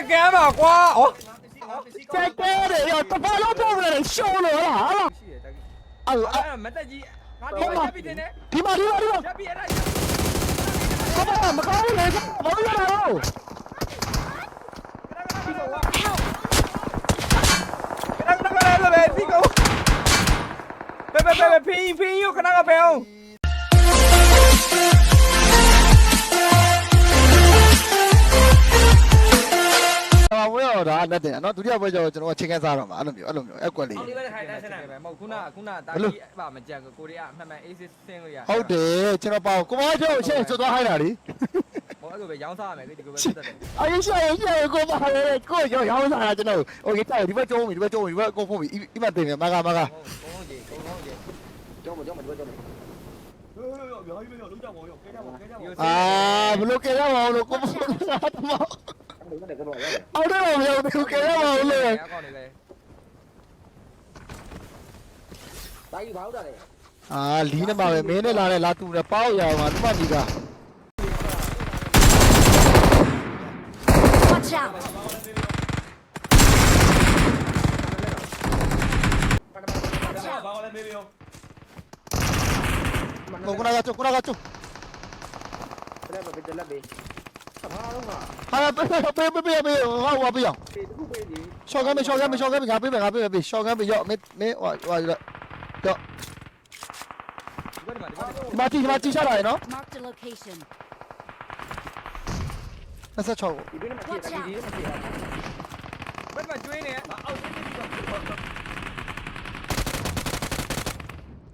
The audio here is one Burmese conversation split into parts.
ကောင်ရေကြက်ကမ်းပါကွာဩကြိုက်တယ်ရောတပါလို့တော့လည်းရှောင်းလို့လားဟာလားရှိတယ်တက်ကြီးအဲ့အဲ့မတက်ကြီးငါဒီမှာရပ်ပြီးတင်နေဒီမှာဒီမှာဒီမှာရပ်ပြီးအဲ့ဒါဘာမကောင်းလေဘာလို့ရတာလဲခဏခဏခဏပဲစီကောင်ပဲပဲပဲဖင်းဖင်းယူခဏကပဲအောင် လက်တယ်နော်ဒုတိယပွဲကျတော့ကျွန်တော်ကချင်းကန်းစားတော့မှာအဲ့လိုမျိုးအဲ့လိုမျိုးအဲ့ကွက်လေး ဒီဘက်ခိုင်တိုင်းဆက်နေပဲမဟုတ်ခုနခုနတာကြီးပါမကြံကိုရီးယားအမှန်မှန်အေးစစ်ဆင်းလို့ရ ဟုတ်တယ်ကျွန်တော်ပေါ့ကိုမကျော်ရှေ့ဆွသွားခိုင်းတာလေ ဟောအဲ့လိုပဲရောင်းစားရမယ်ဒီကိုပဲတက်တယ် အရင်ရှေ့ရှေ့ကိုပါလေကိုရောရောင်းစားတာကျွန်တော်โอเคတိုက်ဒီဘက်ကျုံးပြီဒီဘက်ကျုံးပြီဒီဘက်ကိုဖုံးပြီဒီမှာတင်တယ်မကမက ကုန်းကုန်းကြီးကုန်းကုန်းကြီး အာဘလို့ကြရမအောင်လို့ကိုဖုံးတာ တော့အော်တော့မရောက်ဘူးကြရမအောင်လို့အကောင့်နေလေအာလီးနေမှာပဲမင်းနဲ့လာတဲ့လာတူတယ်ပေါက်ရအောင်မှာဒီမှာဒီက Watch out! ကိုကနာကကျကိုနာကကျ ဟာပေးပေးပေးပေးဟောဟောပေးအောင်ရှော့ကမ်းမရှော့ကမ်းမရှော့ကမ်းငါပေးမယ်ငါပေးမယ်ပေးရှော့ကမ်းမရော့မင်းမင်းဟောဟောရော့ဒီမှာဒီမှာဒီမှာတီဒီမှာတီချလာရနော် Marked a location. 26 Watch out! ဘယ်မှာကျွေးနေအောက်စစ်စစ်ပြီးတော့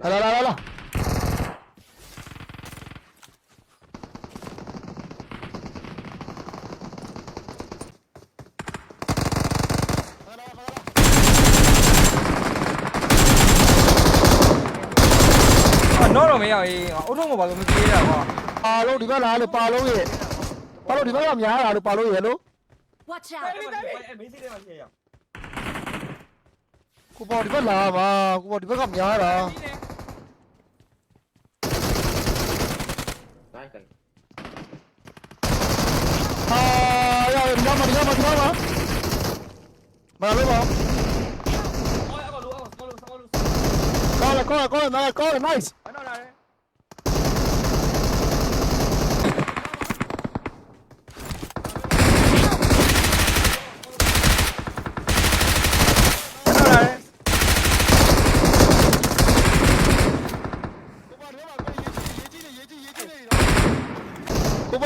လာလာလာလာ အော် တော့တော့မရဘူးအုတ်ထုံးကဘာလို့မပြေးတာကွာပါလုံးဒီဘက်လာလို့ပါလုံးရဲ့ပါလုံးဒီဘက်ကများလာလို့ပါလုံးရဲ့လို့ Watch out! ကိုပေါ်ဒီဘက်လာပါကိုပေါ်ဒီဘက်ကများတာဟာရရမမဒီမှာဒီမှာမလာလို့ပါကောင်းလားကောင်းလားကောင်းလားကောင်းလား nice ဘာတော့လာလဲဘာတော့လာလဲ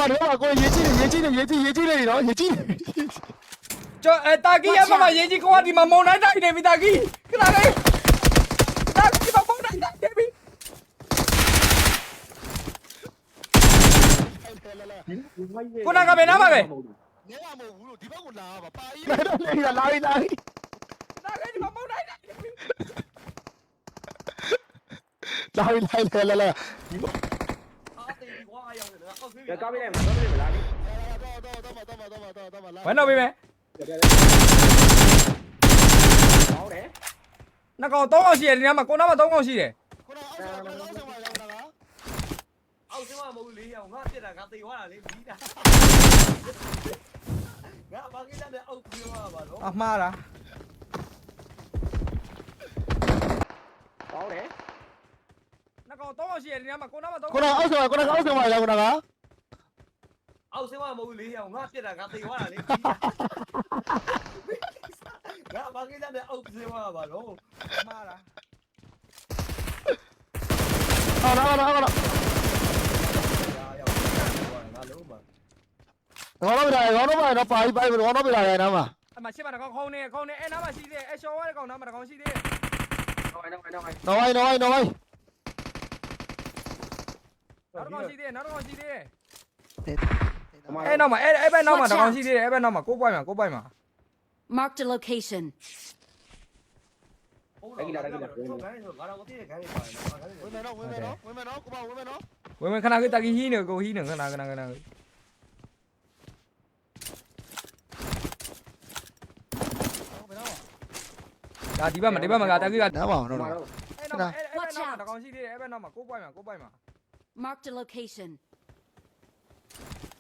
ကိုပါတော့ကိုရေးကြည့်ရေးကြည့်ရေးကြည့်ရေးကြည့်နေတော့ရေးကြည့်ကျော်အဲတာကီရမမရေးကြီးကွာဒီမှာမုံတိုင်းတိုက်နေပြီတာကီခဏလေးတာကီမမုံတိုင်းတိုက်နေပြီခုနကဘယ်နားမှာပဲနေရမဟုတ်ဘူးလို့ဒီဘက်ကိုလာပါပါကြီးလာလာလာလာတာကီဒီမှာမုံတိုင်းတို က်နေပြီလာလာလာလာဝမ်းတော့ပြီမယ်နှစ်ကောင်သုံးကောင်ရှိတယ်ဒီနားမှာကိုနားမှာသုံးကောင်ရှိတယ်ခုနအောက်ဆောက်အောက်ဆောက်ပါရောက်တာကအောက်ဆင်းမမဟုတ်လေအောင်ငါပြစ်တာငါသိသွားတာလေပြီးတာငါဘာကိစ္စနဲ့အောက်ပြေးသွားပါတော့အမှားလားနှစ် ကောင်သုံးကောင်ရှိတယ်ဒီနားမှာကိုနားမှာသုံးခုနအောက်ဆောက်ခုနအောက်ဆောက်ပါရောက်တာကအောက်ဆင်းမမဟုတ်လေအောင်ငါပြစ်တာငါသိသွားတာလေပြီးတာငါဘာကိစ္စနဲ့အောက်ဆင်းသွားပါတော့အမှားလားအော်လာလာလာရာရောက်ငါလုံးပါငေါတော့ပြလာငေါတော့ပါတော့ပါကြီးပါငေါတော့ပြလာရနော်မှာအမရှင်းမတကောင်ခုံနေခုံနေအဲနားမှာရှိသေးတယ်အဲရှော်ဝဲကောင်နားမှာတကောင်ရှိသေးတယ်တော့တော့တော့နော်ဝိုင်းနော်ဝိုင်းနော်ဝိုင်း နောက်တကောင်ရှိသေးတယ်နောက်တကောင်ရှိသေးတယ်အဲနောက်မှာအဲအဲဘက်နောက်မှာတကောင်ရှိသေးတယ်အဲဘက်နောက်မှာကိုပွိုင်းမှာကိုပွိုင်းမှာ Marked a location. ဟုတ်တယ်ဒါကိလာဒါကိလာငါတော့ငါတော့သိတယ်ခိုင်းနေပါတယ်ငါခိုင်းနေဝင်မယ်နော်ဝင်မယ်နော်ဝင်မယ်နော်ကိုပါဝင်မယ်နော်ဝင်ဝင်ခဏလေးတကီဟီးနေကိုဟီးနေခဏခဏခဏခဏဒါဒီဘက်မှာဒီဘက်မှာကတကီကနားပါအောင်နော်အဲနောက်မှာအဲအဲဘက်နောက်မှာတကောင်ရှိသေးတယ်အဲဘက်နောက်မှာကိုပွိုင်းမှာကိုပွိုင်းမှာ Marked a location.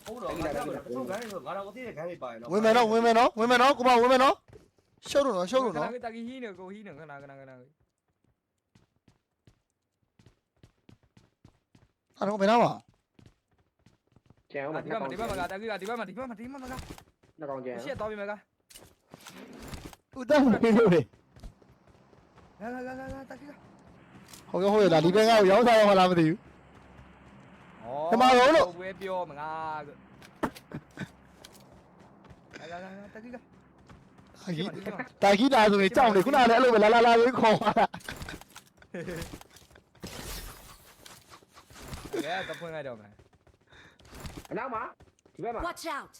ဟုတ်တော့ငါကတော့ထုတ်ခိုင်းလို့ငါတော့အသေးတဲ့ခိုင်းလေးပါရင်တော့ဝင်မယ်နော်ဝင်မယ်နော်ဝင်မယ်နော်ကိုမဝင်မယ်နော်ရှုပ်လို့နော်ရှုပ်လို့နော်ခဏတကီဟီးနေကိုဟီးနေခဏခဏခဏအဲ့တော့ဘယ်တော့မှာကျန်အောင်ဒီဘက်မှာဒီဘက်မှာတကီကဒီဘက်မှာဒီဘက်မှာဒီဘက်မှာကနှစ်ကောင်ကျန်ရှေ့တော့ပြီမကဦးတန်းနေလို့လေလာလာလာလာတကီကဟုတ်ကဲ့ဟုတ်ရဲ့ဒါဒီဘက်ကရောင်းစားရောလားမသိဘူး ဝဲပြောမငါလာလာလာတကီကတာကြီးတာကြီးလာဆိုရင်ကြောက်နေခုနကလည်းအဲ့လိုပဲလာလာလာလေးခေါ်သွားတာကဲတပွင့်လိုက်တော့မယ်အနောက်မှာဒီဘက်မှာ Watch out!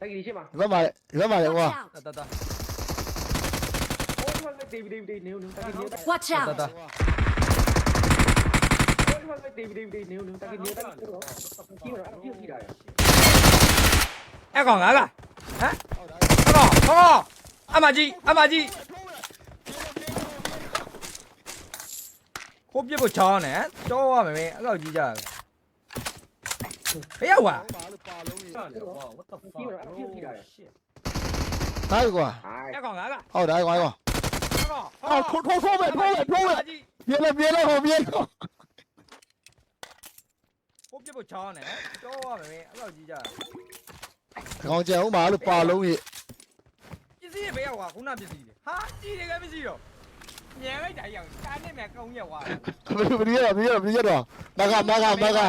တက်ကြီးရှိမှာဒီဘက်မှာလေဒီဘက်မှာလေဟို Watch က out! တတဟိုဒီမှာတေးတေးတေးနေဦးနေတက်ကြီးနေတက် Watch တ out! တဟိုဒီမှာတေးတေးတေးနေဦးနေတက်ကြီးနေတက်ကြီးတော့ကြီးတော့အပြည့်ကြီးတာရ အဲ့ကောင်ငါကဟမ်အဲ့ကောင်ဟောအမကြီးအမကြီးကိုပြစ်ဖို့ချောင်းနဲ့ကြောရမယ်မင်းအဲ့ကောင်ကြီးကြတယ်ဘယ်ရောက်ွာပါလုံးကြီးဟုတ်တယ်ကွာ what the fuck ကြီးတော့အပြည့်ကြီးတာရဒါကွာဟိုင်းအဲ့ကောင်ငါကဟုတ်တယ်ကွာကွာအဲ့ကောင်အော်ထိုးထိုးထိုးပဲထိုးပဲထိုးပဲကြီးပြေးလေပြေးလေဟိုပြေးတော့ကို ပြစ်ဖို့ချောင်းနဲ့ကြောရမယ်မင်းအဲ့ကောင်ကြီးကြတယ်ဒီကောင်ကြံဦးပါလို့ပါလုံးကြီးပစ္စည်းတွေဘယ်ရောက်ွာခုနပစ္စည်းတွေဟာကြီးတွေကပစ္စည်းတော့ညံလိုက်တာရောင်ကားနဲ့မဲ့ကုန်းရက်ွာဘယ်လိုဘယ်လိုဘယ်လိုဘယ်လိုတော့မကမကမကမက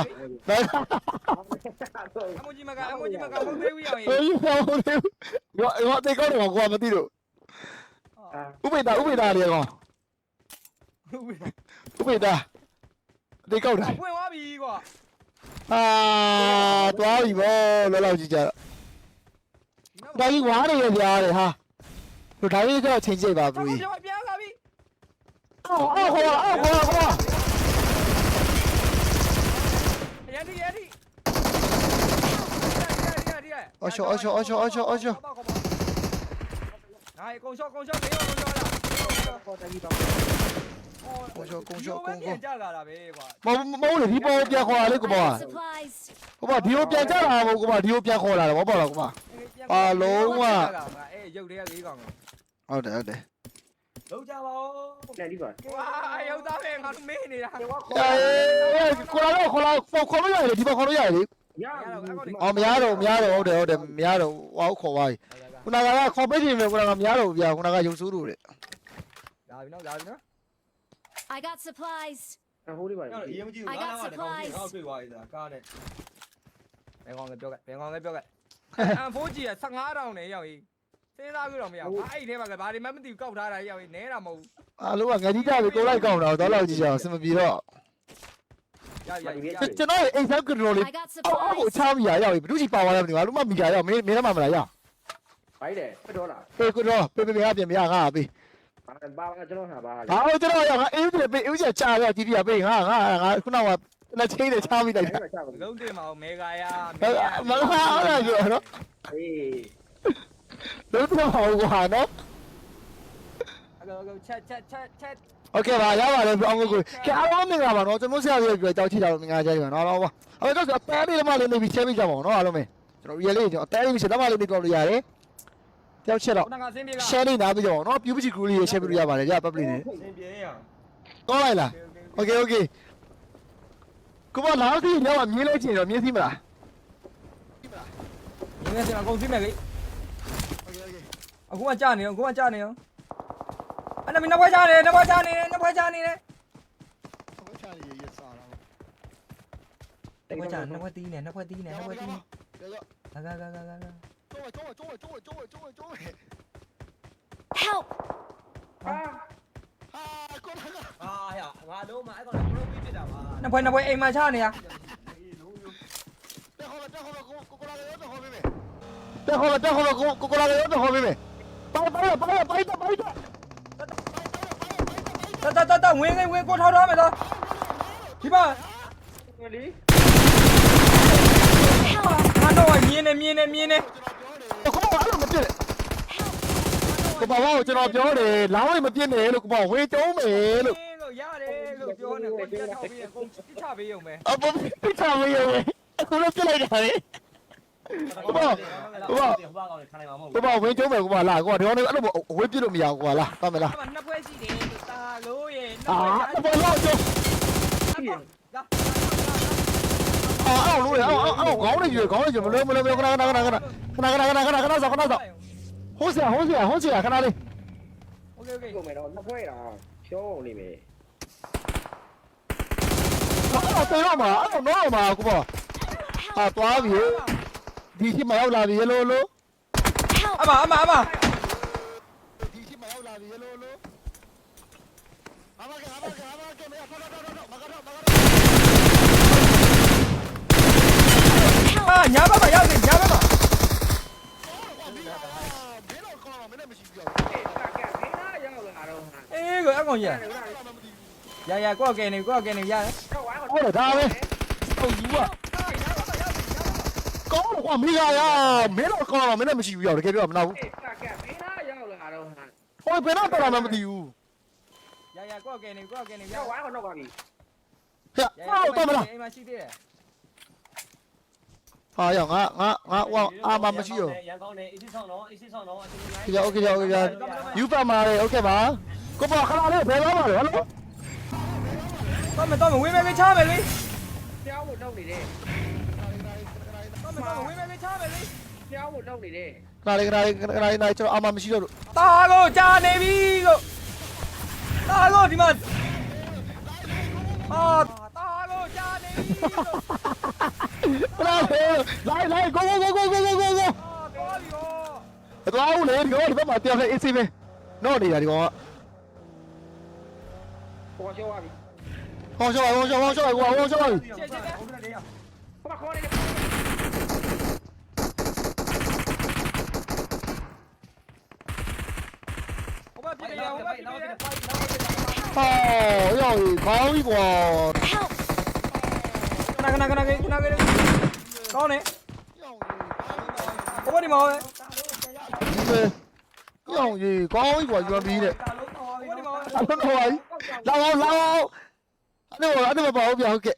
အမိုကြီးမကအမိုကြီးမကမဟုတ်သေးဘူးရောင်ဟိုကြီးဟိုဟိုရောရောတေကောတော့ကွာမသိတော့အာဥပိတာဥပိတာလေကောင်ဟုတ်ပြီဥပိတာတေကောက်တာဖွင့်သွားပြီကွာ ဟာသွားပြီဗောလောက်လောက်ကြည့်ကြတော့ဒါကြီးဝါးတယ်ရပြားတယ်ဟာတို့ဒါကြီးကတော့ချင်းကြိတ်ပါဘူးကြီးပြန်လာပြီအော်အော်ဟောအော်ဟောဟောရန်ဒီရန်ဒီအော်ရှောအော်ရှောအော်ရှောအော်ရှောအော်ရှောနိုင်ကုန်ရှောကုန်ရှောပေးရောကုန်ရှောလားဟုတ်တယ်ကြီးပါ ကုန်းချောကုန်းချောကုန်းကုန်းကြလာတာပဲကွာမဟုတ်မဟုတ်လေဒီပေါ်ပြန်ခေါ်လာလေကိုပါ supplies. ကိုပါဒီကိုပြန်ကြလာမဟုတ်ကိုပါဒီကိုပြန်ခေါ်လာတော့ဘောပါတော့ကိုပါအေးရုပ်တွေကလေးကောင်ဟုတ်တယ်ဟုတ်တယ်လုံးကြပါဦးနဲ့ဒီပါကွာရောက်သားပဲငါတို့မေးနေတာရတော့အေးခေါ်လာတော့ခေါ်လာခေါ်ခေါ်လို့ရတယ်ဒီပေါ်ခေါ်လို့ရတယ်လေအော်မရတော့မရတော့ဟုတ်တယ်ဟုတ်တယ်မရတော့ဟောက်ခေါ်သွားပြီခုနကခေါ်ပေးနေမယ်ခုနကမရတော့ဘူးဗျာခုနကရုပ်ဆိုးလို့တဲ့ဒါပြီနော်ဒါပြီနော် I got supplies. ဟိုဒီပါအဲ့တော့အရင်မကြည့်ဘူးငါးနားမှာတကောင်ကြီးဟောက်တွေ့သွားပြီဆိုတာကားနဲ့ဘယ်ကောင်လဲပြောခဲ့ဘယ်ကောင်လဲပြောခဲ့အန်ဖိုးကြီးက15တောင်နဲ့ရောက်ကြီးစဉ်းစားကြည့်တော့မရဘူးအဲ့ဒီထဲမှာကဘာတွေမှမသိဘူးကောက်ထားတာရောက်ကြီးနဲတာမဟုတ်ဘူးအားလုံးကငကြီးကြပြီကိုလိုက်ကောင်းတာတော့လောက်ကြည့်ကြအောင်စင်မပြေတော့ရရရကျွန်တော်အိမ်ဆောက်ကတော်လေး I got အော်အော်ကို supplies. ချားမိရရောက်ပြီဘယ်သူကြီးပါသွားလဲမသိဘူးအားလုံးမမိကြရောက်မင်းမင်းလည်းမမလားရဘိုက်တယ်ဖတ်တော့လား ပေးကတော့ပေးပေးရပြင်မရငါပေး ဘာဘာကျွန်တော်ဟာဘာ ဘာလို့ကျွန်တော်ရောက်ငါအေးတယ်ပေးအေးချာချာရတီတီပေးငါငါငါခုနကလက်ချင်းနဲ့ချားမိလိုက်တာ အဲ့ဒါချပါ လုံးတင်မအောင်မေဂါယာ မလာအားရကြနော် အေး လုံးတော့ဟောကွာနော် အကောချက်ချက်ချက်ချက် โอเคပါရပါတယ်အောင်ကိုကဲအားလုံးမင်္ဂလာပါနော်ကျွန်တော်ဆရာကြီးပြောကြောက်ချကြတော့မင်္ဂလာကြပါနော်တော့ပါအဲ့တော့အတဲလေးမှလေးနေပြီးချဲပြီးကြပါအောင်နော်အားလုံးမင်းကျွန်တော် real လေးကျွန်တော်အတဲလေးပြီးချက်တော့မှလေးနေပြောလို့ရတယ် တယောက်ချက်တော့ခုနကစင်းပြေက share လေးနားပြီးကြပါအောင်နော်ပြူပချီ group လေး share ပြီးလို့ရပါတယ်ကြ public နဲ့စင်ပြေရအောင်ကောင်းလိုက်လား okay okay ကိုမလာစီရောက်မြင်လို့ချင်တော့မြင်စီမလား ငင်းစင်အကုန်စင်းမယ်လေ okay okay အခုကကြာနေအောင်အခုကကြာနေအောင်အဲ့နမင်းနှစ်ဘွဲကြာနေနှစ်ဘွဲကြာနေနှစ်ဘွဲကြာနေတယ်ဟိုချာလေးရစားတော့နှစ်ဘွဲကြာနှစ်ဘွဲတီးနေနှစ်ဘွဲတီးနေနှစ်ဘွဲတီးနေကြောက်ဂါဂါဂါဂါဂါ ကြောက်ကြောက်ကြောက်ကြောက်ကြောက်ကြောက်ကြောက် Help! ဟာဟာကိုလာကအာဟဲ့ငါလုံးမအဲ့ကောင်လည်း pro ပြီးဖြစ်တာပါနှစ်ဘွဲနှစ်ဘွဲအိမ်မှာချနေရတက်ခေါ်တက်ခေါ်ကိုကိုလာရောတက်ခေါ်ပေးမယ်တက်ခေါ်တက်ခေါ်ကိုကိုလာရောတက်ခေါ်ပေးမယ်ပိုင်ပိုင်ပိုင်ပိုင်ပိုင်ပိုင်တတတတဝင်ဝင်ကိုထောက်ထားမယ်တော့ဒီပါငလီငါတော့မြင်းနေမြင်းနေမြင်းနေ ကိုဘာလို့မပြည့်ကိုဘာလို့ကျွန်တော်ပြောတယ်လောင်းလေးမပြည့်နဲ့လို့ကိုဘာဝေတုံးမယ်လို့လို့ရတယ်လို့ပြောနေကိုတက်ထောက်ပြီးကိုချပေးရုံပဲအပေါ်ပြချမေးရယ်အခုလည်းပြစ်လိုက်တာလေဟိုဘာဟိုဘာဟိုဘာကောင်ခံနိုင်မှာမဟုတ်ကိုပါဝင်းကျုံးမယ်ကိုပါလားကိုကဒီကောင်လေးအဲ့လိုအဝေးပြစ်လို့မရဘူးကိုပါလားတောင်းမလားအမနှစ်ပွဲရှိတယ်လို့တာလို့ရဲ့နှစ်အာပွဲအပေါ်တော့ကျုံးဒါ အောင်အောင်လို့ရအောင်အောင်ခေါင်းနဲ့ယူခေါင်းနဲ့ယူမလွဲမလွဲမလွဲခဏခဏခဏခဏခဏခဏခဏခဏခဏဆောက်ခဏဆောက်ဟိုးစရာဟိုးစရာဟိုးစရာခဏလေး OK OK ကိုမယ်တော့နှစ်ဖွဲ့တော့ဖြောအောင်လေးပဲအော်တေတော့မှာအော်တော့မှာကိုပေါ့အာသွားပြီဒီရှိမရောက်လာပြီရေလို့လို့ အမအမအမ အာညာဘက်မှာရောက်နေညာဘက်မှာမင်းတော့ကောင်းမင်းလည်းမရှိဘူးအေးကကဘေးနားရောက်လာတော့ဟာအေးကိုအကောင်ကြီးအဲ့ဒါရရကိုကဲနေကိုကဲနေရတယ်တော့ဝိုင်းဟုတ်တယ်ဒါပဲဟုတ်ယူပါကောင်းတော့ကွာမိကရမင်းတော့ကောင်းမင်းလည်းမရှိဘူးရောက်တကယ်ပြောမနာဘူးအေးကကဘေးနားရောက်လာတော့ဟာဟိုဘယ်တော့တော်မှမသိဘူးရရကိုကဲနေကိုကဲနေရတော့ဝိုင်းကတော့ပါပြီဟဲ့ဟုတ်တော့မလားအိမ်မှာရှိသေးတယ် ဟာရောက်ငါငါငါဟိုအာမမရှိရော ရန်ကောင်းနေအစ်စ်ဆောင်တော့အစ်စ်ဆောင်တော့အစ်စ်လိုင်း โอเคโอเคโอเคယူပါမာလေโอเคပါကိုပါခလာလေးဘယ်သွားမှာလဲဟယ်လို တော့မတော့မဝင်းမဲပဲချမယ်လေ ပြောင်းဖို့လုပ်နေတယ် တော့မတော့မဝင်းမဲပဲချမယ်လေ ပြောင်းဖို့လုပ်နေတယ် ခလာလေးခလာလေးခလာလေးကျွန်တော်အာမမရှိတော့လို့ တာကိုကြာနေပြီကိုတာကိုဒီမှာအာတာကို 来来，go go go go go go go go。သွားဦးလေဒီကောင်ဒီဘက်မှာတယောက်နဲ့ AC ပဲနော့နေတာဒီကောင်ကပေါ်ရှော့ပါပြီဟောရှော့ပါဟောရှော့ဟောရှော့ပါဟောရှော့ပါရှေ့ရှေ့ဟိုကနေနေရဟိုမှာခေါ်နေတယ်ဟိုမှာပြည့်ရဟိုမှာပြည့်ရဟောရောက်ပြီခေါင်းကြီးကွာ ခဏခဏခဏခဏခဏကောင်းနေဘောဒီမောင်းဒီမဲကြောင်ကြီးကောင်းကြီးกว่า UMB တဲ့အဖက်ခေါ်ကြီးလာအောင်လာအောင်အဲ့တော့အဲ့တော့ပါဟုတ်ပြဟုတ်ကဲ့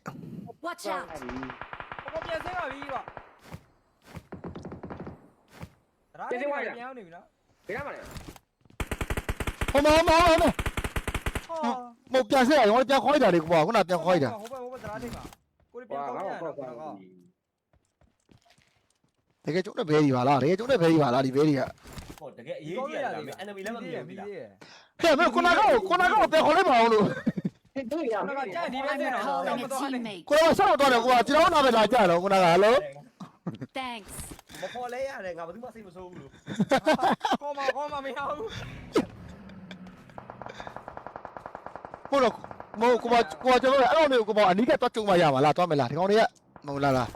Watch out ဘောပြန်စင်းပါပြီပါဒါရင်ပြန်အောင်နေပြီနော်ဒီကမှလည်းဟောမမမမဟုတ်ပြန်ဆက်ရအောင်ပြန်ခေါ်ရတာလေကွာခုနပြန်ခေါ်ရတာဟုတ်ပါဟုတ်ပါဒါရင်ပါ ကိုပြန်ဝါကောင်းငါ့ရကိုတော့ခေါ်ကောသွားင်းပြီတကယ်ကျုံးတဲ့ဘဲကြီးပါလားတကယ်ကျုံးတဲ့ဘဲကြီးပါလားဒီဘဲကြီးကဟောတကယ်အရေးကြီးရတယ် enemy လည်းမမြင်ဘူးလားဟဲ့မခုနကခုနကပြန်ခေါ်လိုက်ပါအောင်လို့တို့ရခုနကကြာဒီပဲ I'm စင်းတော့ recalling မ a တော်နဲ့ teammate. ကိုတော့ဆောက်တော့တယ်ကွာကျွန်တော်နားပဲလာကြတော့ခုနကဟယ်လို Thanks. မခေါ်လဲရတယ်ငါဘာမှစိတ်မဆိုးဘူးလို့ကောင်းမကောင်းမမရဘူးဟုတ်တော့ မဟုတ်ကိုမကိုမကျွန်တော်အဲ့လိုမျိုးကိုမအနီးကတွတ်ကြုံမရမှာလားတွတ်မလားဒီကောင်တွေကမဟုတ်လားလား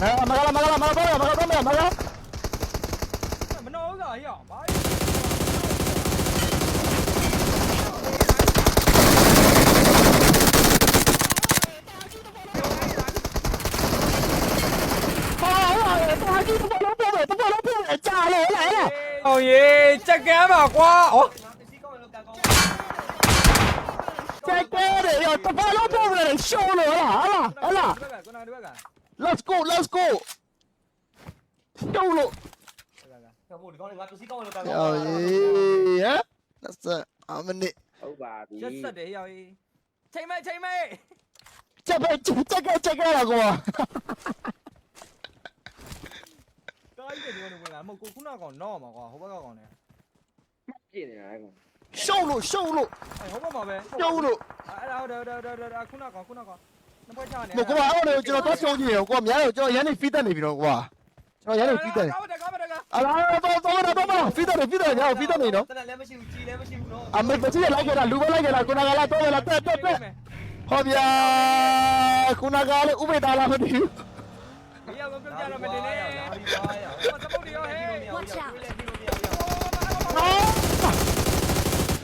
အဲမကလာမကလာမကလာမကလာမကလာမကလာမနှောဥစားဟိအောင်ဘာ哦耶，这干嘛瓜？哦。 က်တယ်ရောတော့တော့တော့တော့ရှောလို့လားဟာလားဟာလားကိုနာဒီဘက်က let's go let's go ရှောလို့ဟိုဒီကောင်းငါပစ္စည်းကောင်းရင်လောက်ကန်ဟကောင်းေးဟမ် that's a minute ဟုတ်ပါပြီရက်ဆက်တယ်ဟေ့ရေချိန်မဲချိန်မဲချက်ပဲချက်ကချက်ကလာကွာတားကြီးတယ်ဒီကောင်ကမဟုတ်ကိုခုနကောင်တော့မှာကွာဟိုဘက်ကကောင်နဲ့ ပြည့်နေတာကွာရှုံလို့ရှုံလို့အဲဟိုဘက်မှာပဲရှုံလို့အဲ့ဒါဟုတ်တယ်ဟုတ်တယ်ဟုတ်တယ်ခုနကောင်ခုနကောင်နှစ်ပွဲချနေမကွာအဲ့လိုကျွန်တော်တော့ရှုံကြည့်ရကွာများတော့ကျွန်တော်ရန်နေဖီးတက်နေပြီတော့ကွာကျွန်တော်ရန်နေဖီးတက်ကားပါတကားပါတကားအလားတော့တော့တော့တော့ဖီးတက်နေဖီးတက်နေဖီးတက်နေနော်တနလည်းမရှိဘူးကြီးလည်းမရှိဘူးနော်အမေတချီလိုက်ကြတာလူမလိုက်ကြတာခုနကလာတော့လာတက်တက်တက်ဟောဗျာခုနကလည်းဥပေတာလာမသိဘူးဒီရောက်တော့ပြုတ်ကြတော့မတင်နဲ့ဒီပါရဟိုသပုတ်ရောဟဲ့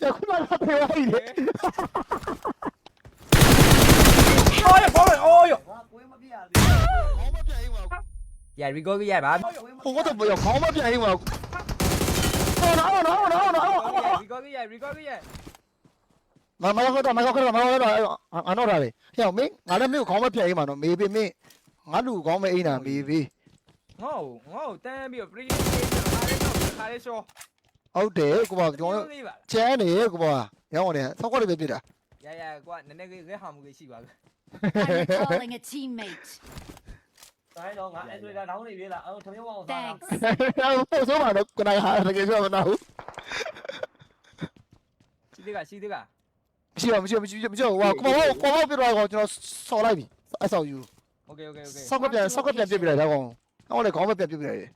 ဟုတ်တယ်ငါသွေးမသိဘူး Watch out. ရခုနကဖေးလိုက်တယ်အော်ရဘောအော်ရငါသွေးမပြရသေးခေါင်းမပြန်ရင်ပါရရီကိုရပါဟိုကတော့ပြောခေါင်းမပြန်ရင်ပါဟောနော်နော်နော်နော်ရီကိုရရီကိုရမမကတော့မကတော့မကတော့အနော်ထားလေဟဲ့မင်းငါလည်းမင်းကိုခေါင်းမပြန်ရင်ပါနော်မေးပေးမင်းငါလူခေါင်းမအိမ်တာမေးပေးငေါငေါတန်းပြီးပရီခါလေးရှောခါလေးရှော ဟုတ်တယ်ကိုပါကျွန်တော်ကျန်းနေကိုပါရောင်းတယ်ဆောက်ခွက်လေးပဲပြစ်တာ ရရကွာနည်းနည်းလေးဟာမှုလေးရှိပါပဲ I'm recalling a teammate. တိုင်းတော့ငါအက်စထရာဒေါင်းနေပြေးလာအဲ့ထမင်းဝအောင်စား Thanks. ဟုတ်ဆိုပါတော့ကိုနိုင်ဟာတကယ်ပြောမနာဘူး ရှိသေးကရှိသေးက မရှိပါမရှိမရှိမရှိဟိုကိုပါကိုပါပြတော့ကောကျွန်တော်ဆော်လိုက်ပြီအဲ့ဆောက်ယူ โอเคโอเคโอเค ဆောက်ကပြန်ဆောက်ကပြန်ပြစ်ပြလိုက်တော့ကောဟောလေခေါင်းမပြန်ပြစ်ပြလိုက်တယ်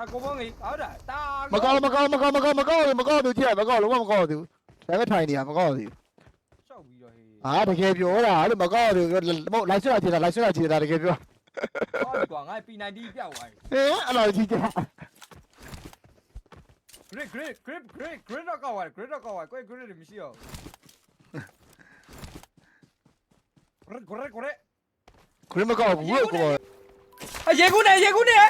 အကိုဘုံကြီးဟုတ်တာတာမကောမကောမကောမကောမကောမကောသူကြည့်မကောလုံးဝမကောသူဒါပဲထိုင်နေရမကောသူရှောက်ပြီးတော့ဟေးဟာတကယ်ပြောတာလို့မကောသူမဟုတ်လိုက်ဆွရချင်တာလိုက်ဆွရချင်တာတကယ်ပြောဟောဒီကွာငါ P90 ပြောက်သွားပြီဟင်းအဲ့လိုကြည့်ကြ Great great great great great တော့ကောက်သွားတယ် great တော့ကောက်သွားကိုယ် great တွေမရှိတော့ great great great ခရမကောဘူးကိုအရေကူးနေရေကူးနေမ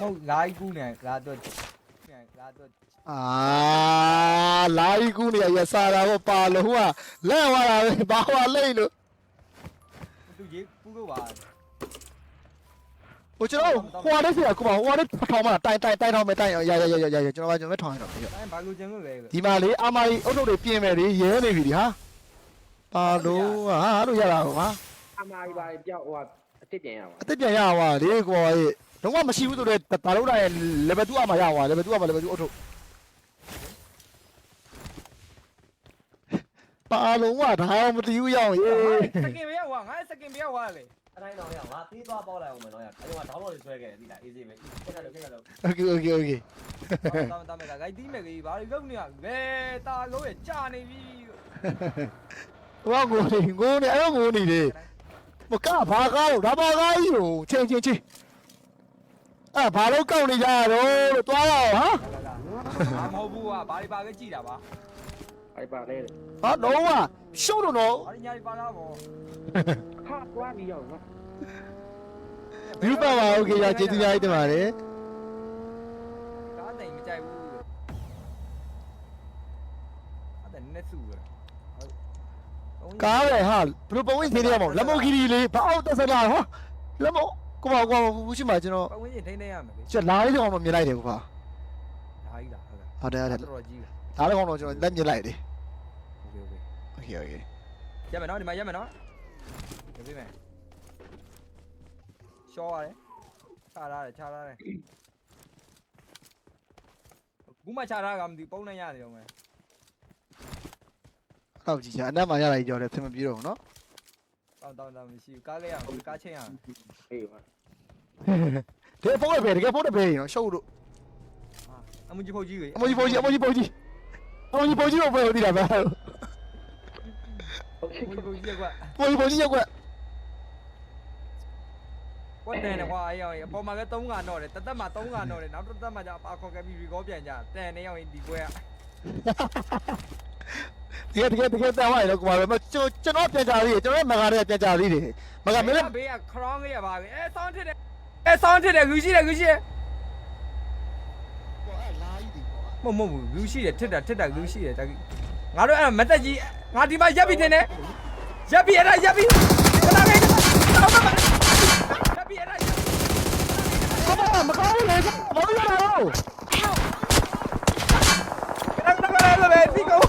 ဟုတ်လာကူးနေလာတော့လာတော့အာလာရီကူနေရစားတာကိုပါလို့ဟိုကလက်ဝါတာပဲဘာဟွာလိမ့်လို့သူရေကူးလို့ပါဟိုကျွန်တော်ဟွာလေးစီကကိုပါဟွာလေးထောင်းမတိုင်တိုင်တိုင်ထောင်းမယ်တိုင်ရရရရရကျွန်တော်ကကျွန်တော်ထောင်းရတော့တိုင်းဘာလို့ကျင်လို့လဲဒီမှာလေအာမာကြီးအုတ်ထုတ်တွေပြင်မယ်လေရဲနေပြီဒီဟာပါလို့ဟာလို့ရတာဟောဟာအမားပါပြောက်ဟိုအစ်စ်ပြန်ရပါအသက်ပြန်ရပါလေကိုပါရဲ့ တော့မရှိဘူးဆိုတော့ဒါလုံးတိုင်း level 2အမှရပါ level 2အမှ level 2အုတ်ထုတ်ပါလုံးကဒါမှမသိဘူးရောက်ရေစကင်မရောက်ငါစကင်မရောက်သွားလေအတိုင်းတော့ရငါသေးသွားပေါက်လိုက်အောင်မယ်တော့ရအဲ့တော့ဒေါင်းလို့ဆွဲခဲ့တယ်ဒီလား easy ပဲခက်ခက်လို့ခက်ခက်လို့ okay okay okay တောင်းတောင်းမဲ့ကဂိုက်တီးမဲ့ကြီးဘာလို့လုပ်နေရလဲတာလုံးရကြာနေပြီဟိုကငိုနေငိုနေအဲ့တော့ငိုနေလေမကဘာကားလို့ဒါဘာကားကြီးကိုချင်းချင်းချင်း အဲ့ဘာလို့ကောက်နေကြရတော့လို့တွားရအောင်ဟာ အာမဟုတ်ဘူးကွာဘာတွေပါလဲကြည်တာပါ အဲ့ပါလေ ဟာတော့ကရှုံးတော့တော့ ဘာတွေညာတွေပါလားဗော ခါကွာပြီးရောက်နော် ဘယူပါပါโอเคရကျေးဇူးများတင်ပါတယ် ကားတိုင်မကြိုက်ဘူးအဲ့ဒါနည်းစုပဲ ကားပဲဟာဘယ်လိုပုံဝင်သေးရမလဲလက်မော်ဂီရီလေးဘာအောင်တက်စလာဟောလက်မော် ကိုပါကွာဘူးရှိမှကျွန်တော် ပတ်ဝန်းကျင်ထိန်းသိမ်းရမယ်လေ ကျွန်တော်လာလေးကောင်တော့မြင်လိုက်တယ်ကွာ ဒါကြီးလားဟုတ်ကဲ့ ဟုတ်တယ်ဟုတ်တယ် တော်တော်ကြီး လာလေးကောင်တော့ကျွန်တော်လက်မြင်လိုက်တယ် โอเคโอเค โอเคโอเค ရမယ်နော်ဒီမှာရမယ်နော်ဒီပြမယ်ရှော့ရတယ်ခြားရတယ်ခြားရတယ်ဘူးမခြားရကမသိပုံနဲ့ရတယ်အောင်မယ် ဟုတ်ကြည့်ချာအနက်မှာရလာကြော်တယ်သင်မပြေတော့ဘူးနော် တောင်းတောင်းတောင်းမရှိဘူးကားလေးရအောင်ကားချင်းရအောင်အေးပါတကယ်ပုံးပဲတကယ်ပုံးပဲနော်ရှုပ်လို့အမကြီးဖို့ကြီးကြီးအမကြီးပုံကြီးအမကြီးပုံကြီးအမကြီးပုံကြီးကိုပဲဒီတာပဲဟုတ်အမကြီးဖို့ကြီးကွာပုံကြီးပုံကြီးရက်ွက်ကွက်တန်တယ်ကွာအေးအောင်အပေါ်မှာက3ကတော့တယ်တသက်မှာ3ကတော့တယ်နောက်တစ်သက်မှာကျပါခေါ်ခဲ့ပြီး recall ပြန်ကြတန်နေအောင်ဒီကွဲက တကယ်တကယ်တကယ်တောင်းရတော့ကွာပဲကျွန်ကျွန်တော်ပြန်ကြသေးတယ်ကျွန်တော်မကားတဲ့ပြန်ကြသေးတယ်မကမင်းလည်းဘေးက crown လေးရပါပဲအဲဆောင်းထစ်တယ်အဲဆောင်းထစ်တယ်လူရှိတယ်လူရှိတယ်လာကြီးဒီကွာမဟုတ်မဟုတ်လူရှိတယ်ထစ်တာထစ်တာလူရှိတယ်တကငါတို့အဲ့မတက်ကြီးငါဒီမှာရပ်ပြီးတင်တယ်ရပ်ပြီးအဲ့ဒါရပ်ပြီးခဏလေးတောင်းပါရပ်ပြီးအဲ့ဒါရပ်ပြီးမမကောင်းလေဘာလို့ရတာလဲ Help! ခဏခဏခဏလေးပဲဒီကော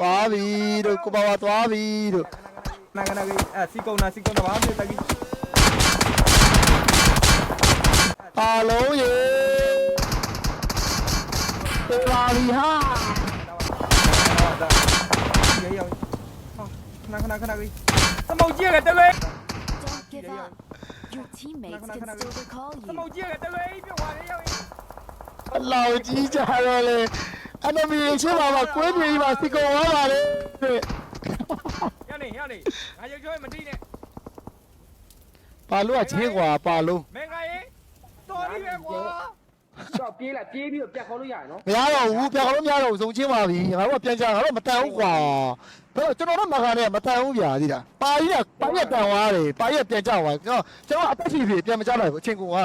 သွား ပြီတို့ကိုပါပါသွားပြီတို့နာကနာကအဲစီကုံနာစီကုံနာဘာမှမတကြီးအားလုံးရေပေါ်လာပြီဟာရေရောခဏခဏခဏကြီးသမုတ်ကြီးကတလွဲ Don't give up. Your teammates can still recall သမုတ် you. ကြီးကတလွဲပြောပါလေရောအလောကြီးကြတော့လေ enemy ချင်းပါပါကွင်းပြေးပါစီကုံသွားပါလေရနေရနေငါရုပ်ချွေးမတိနဲ့ပါလို့ကချင်းကွာပါလို့မင်းကရေတော်ပြီပဲကွာတော့ပြေးလိုက်ပြေးပြီးတော့ပြတ်ခေါ်လို့ရတယ်နော်မရတော့ဘူးပြောင်းလို့မရတော့ဘူးစုံချင်းပါပြီငါတို့ကပြန်ကြငါတို့မတန်ဘူးကွာဘယ်ကျွန်တော်တို့မကန်နဲ့မတန်ဘူးဗျာသိလားပါကြီးကပါကြီးတန်သွားတယ်ပါကြီးပြန်ကြသွားကျွန်တော်ကျွန်တော်အသက်ကြီးပြီပြန်မကြလိုက်ဘူးအချင်းကူက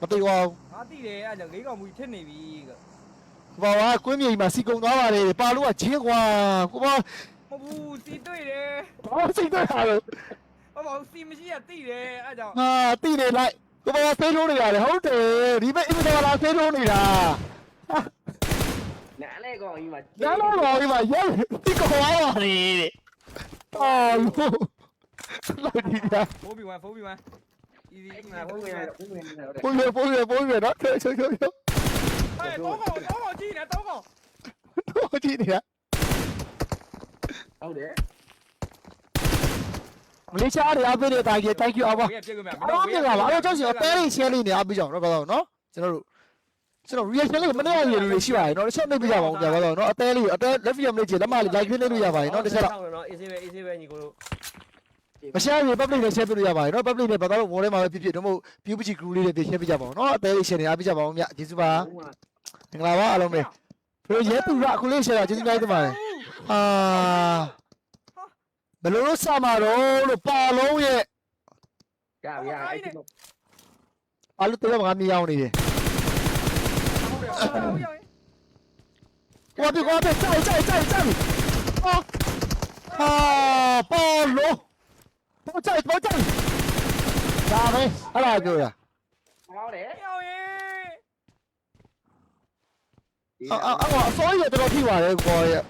မတေပါဘူးငါတိတယ်အဲ့ကြောင့်လေးကောင်မူဖြစ်နေပြီက ဘာဝကွင်းမြေကြီးမှာစီကုံသွားပါလေပါလို့ကချင်းကွာကိုပါမဟုတ်ဘူးစီတွေ့တယ်ဘာစိတ်သက်တာလဲဘာမဟုတ်စီမရှိရတိတယ်အဲ့ကြောင့်ဟာတိနေလိုက်ကိုပါဆေးထိုးနေရတယ်ဟုတ်တယ်ဒီဘက်အင်တာလာဆေးထိုးနေတာနားလဲကောင်ကြီးမှာရလို့တော့ဒီမှာရဲဒီကောပါလေတဲ့အော်လို့လို့ဒီက 4v1 4v1 easy ငါဘုန်းကြီးနဲ့ဘုန်းကြီးနဲ့တော့ပိုးရပိုးရပိုးရတော့ချေချေချေဟဲ့တော့ကောင်တော့ကောင် ကြည့်နေတော့ကောင်တော့ကြည့်နေရဟုတ်တယ်မလေးရှားတွေအပေးတဲ့တိုင်းကြီး thank you အပါပြည့်ပြည့်ကမြအားလုံးပြန်လာပါအဲ့တော့ကျွန်တော်တဲလေး share လေးနေအားပေးကြအောင်တော့ပါတော့နော်ကျွန်တော်တို့ကျွန်တော် reaction လေးမနေ့ကရေလေးရှိပါတယ်နော်တစ်ချက်နှိပ်ပြကြပါဦးကြာပါတော့နော်အသေးလေးအသေး left video မလေးချင်လက်မလေး like လေးနှိပ်လို့ရပါတယ်နော်တစ်ချက်တော့နော်အေးဆေးပဲအေးဆေးပဲညီကိုတို့မ share ရင် public နဲ့ share ပြလို့ရပါတယ်နော် public နဲ့ဘာသာလို့ wall ထဲမှာပဲဖြစ်ဖြစ်တော့မဟုတ် view ပချီ group လေးတွေပြ share ပြကြပါဦးနော်အသေးလေး share နေအားပေးကြပါဦးမြကျေးဇူးပါ မင်္ဂလာပါအားလုံးပဲဘယ်ရဲသူရအခုလေး share တာကျေးဇူးများတင်ပါတယ်အာဘယ်လိုလို့စမှာတော့လို့ပါလုံးရဲ့ ရရအဲ့ဒီ အလူတော့ငါမြင်အောင်နေတယ် ဟုတ်ရော 我别我别在在在在啊啊保罗我在我在咋没好了就了 ဟောတ အော်အော်အော်အစိုးရတော်တော်ထိပါတယ်ကောရဲ့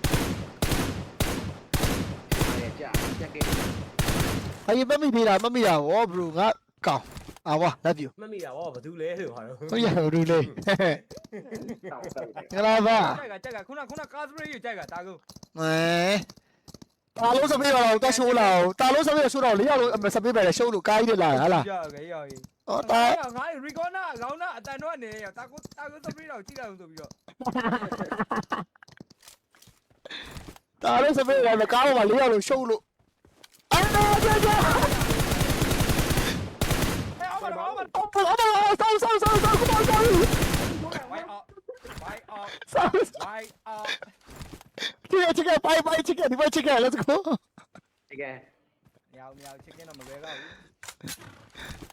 ကြကြက်ကဲဟာရမမိဖေးတာမမိတာဟောဘရိုငါကောင်းအာဝါ love you မမိတာဟောဘာတူလဲလို့ဟာတော့ဟုတ်ရဘူးလူလေးကလာပါကြက်ကကြက်ကခုနခုနကာစပရေးကြက်ကတာကုန်မဲตาလုံးစပေးပါတော့တက်ရှိုးလာအောင်ตาလုံးစပေးရရှိုးတော့လေးရောက်လုံးစပေးပဲလေရှုံးလို့ကားကြီးလာဟာလားကြောက်ကြရောက်ကြီး ဟောတာငါ recorder လောင်းနာအတန်တော့နေရတာကိုတာကိုသပရီတော့ကြည့်လိုက်အောင်ဆိုပြီးတော့တာလည်းစပယ်ကလည်းကားပေါ်မှာလေးရလို့ရှုပ်လို့အာကြာကြာဟဲ့အော်ဘာဘာဘာဘာဘာဆောင်းဆောင်းဆောင်းဆောင်းဆောင်းဆောင်းဝိုင်အော့ဝိုင်အော့ဆောင်းဝိုင်အော့ဒီအချက်ကဘိုင်ဘိုင်ချက်ကဒီဘိုင်ချက်က let's go တကယ်မြောင်မြောင် chicken တော့မလွယ်တော့ဘူး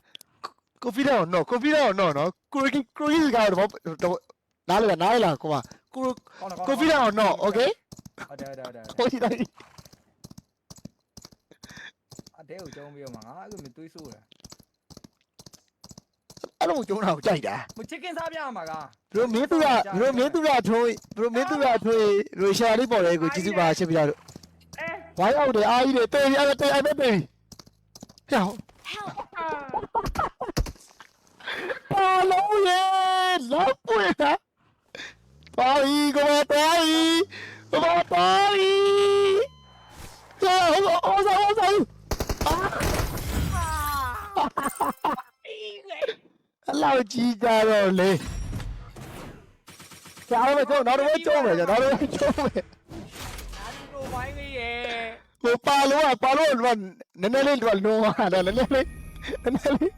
Confident or no? Confident or no? No. Kuri Kuri is got the. နားလေနားလေလားကိုမကိုကောင်းတယ်ကောင်း confident or no okay ဟုတ်တယ်ဟုတ်တယ်ဟုတ်တယ်ဟိုဒီတိုင်းအတဲကိုကျုံးပြီးတော့မှာငါအဲ့လိုမျိုးတွေးဆိုးတယ်အဲ့လိုကျုံးတာကိုကြိုက်တာမ chicken စားပြရမှာကဘရိုမင်းသူကဘရိုမင်းသူကထွေးဘရိုမင်းသူကထွေးရိုရှာလေးပေါ်တယ်ကိုကျေးဇူးပါရှင်းပြလို့ဝိုင်းအောက်တယ်အားကြီးတယ်တေးရတဲ့တေးအဲ့မဲ့တေးကြောက် Help! ပါ လုံးရဲ့လောက်ပွေတာပါရီကိုမတော်ရီကိုမတော်ရီကျောင်းအော်ဆောအော်ဆောအလောက်ကြီးကြတော့လေကျောင်းမကျောင်းတော့တော့ကျောင်းမယ်ကျောင်းတော့ကျောင်းမယ်အားဒီကိုဝိုင်းလေးရဲ့ဟိုပါလို့ပါလို့နည်းနည်းလေးတော့လုံးသွားတယ်နည်းနည်းလေးနည်းနည်းလေး